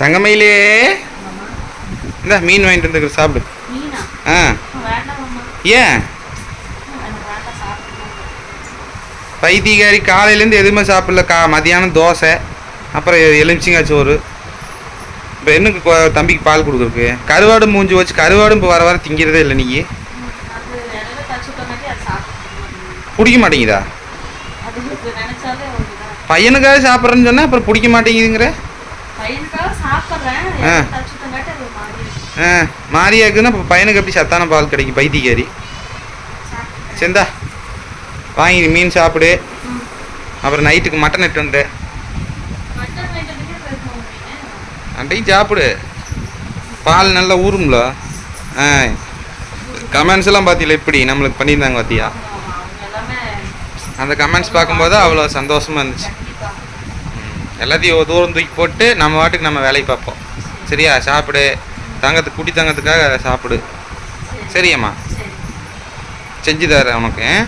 தங்கமயிலே. இந்த மீன் வாங்கிட்டு வந்துருக்குற சாப்பிடு. ஆ. ஏன்? பைத்தியக்காரி காலையிலேருந்து எதுவுமே சாப்பிடல. கா மதியானம் தோசை அப்புறம் எலுமிச்சிங்காய் சோறு. இப்போ என்னக்கு தம்பிக்கு பால் கொடுக்குறக்கு கருவாடு மூஞ்சி வச்சு கருவாடும் இப்போ வர வர திங்கிறதே இல்லை நீ அது இடையில தச்சு விட்டங்காட்டி அது சாப்பிட்டு பிடிக்க மாட்டேங்குதா? பையனுக்காக சாப்பிட்றேன்னு சொன்னால் அப்புறம் பிடிக்க மாட்டேங்குதுங்கிற? மாரியாக்குன்னா இப்போ பையனுக்கு எப்படி சத்தான பால் கிடைக்கும்? பைத்தியக்காரி. செந்தா வாங்கி மீன் சாப்பிடு. அப்புறம் நைட்டுக்கு மட்டன் எட்டு வந்து அன்றையும் சாப்பிடு. பால் நல்லா ஊறும்ல. ஆ. கமெண்ட்ஸ் எல்லாம் பார்த்தீங்களா எப்படி? நம்மளுக்கு பண்ணியிருந்தாங்க பார்த்தியா அந்த கமெண்ட்ஸ் பார்க்கும்போது அவ்வளோ சந்தோஷமாக இருந்துச்சு. எல்லாத்தையும் தூரம் தூக்கி போட்டு நம்ம வாட்டுக்கு நம்ம வேலையை பார்ப்போம். சரியா? சாப்பிடு. தங்கத்துக்கு குடி தங்கத்துக்காக சாப்பிடு. சரி. சரியம்மா. சரி. செஞ்சு தரேன் உனக்கு.